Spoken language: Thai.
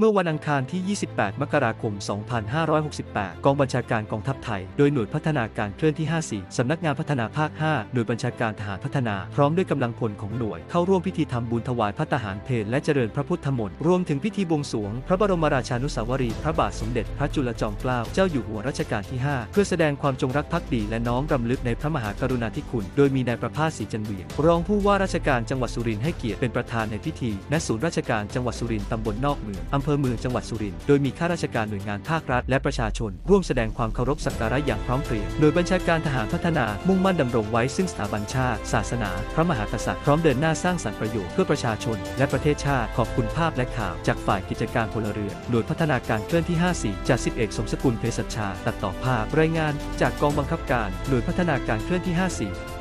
เมื่อวันอังคารที่ 28 มกราคม 2568 กองบัญชาการกองทัพไทย โดยหน่วยพัฒนาการเคลื่อนที่ 54 สำนักงานพัฒนาภาค 5 หน่วยบัญชาการทหารพัฒนา พร้อมด้วยกำลังพลของหน่วย เข้าร่วมพิธีทำบุญถวายพระทหารเพลและเจริญพระพุทธมนต์รวมถึงพิธีบวงสรวง พระบรมราชานุสาวรีย์พระบาทสมเด็จพระจุลจอมเกล้าเจ้าอยู่หัวรัชกาลที่ 5 เพื่อแสดงความจงรักภักดีและน้อมรำลึกในพระมหากรุณาธิคุณ โดยมีนายประภาสศรีจันเวียนรองผู้ว่าราชการจังหวัดสุรินทร์ให้เกียรติเป็นประธานในพิธีณศูนย์ราชการจังหวัดสุรินทร์ตำบลนอกเมืองภอเมืองจังหวัดสุรินทร์ โดยมีข้าราชการหน่วยงานภาครัฐและประชาชน ร่วมแสดงความเคารพสักการะอย่างพร้อมเพรียง โดยบัญชาการทหารพัฒนา มุ่งมั่นดำรงไว้ซึ่งสถาบันชาติ ศาสนา พระมหากษัตริย์ พร้อมเดินหน้าสร้างสรรค์ประโยชน์เพื่อประชาชน และประเทศชาติ ขอบคุณภาพและข่าว จากฝ่ายกิจการพลเรือนหน่วยพัฒนาการเคลื่อนที่ 54จากสิบเอกสมสกุลเภสัชชา ตัดต่อภาพ รายงาน จากกองบังคับการหน่วยพัฒนาการเคลื่อนที่ 54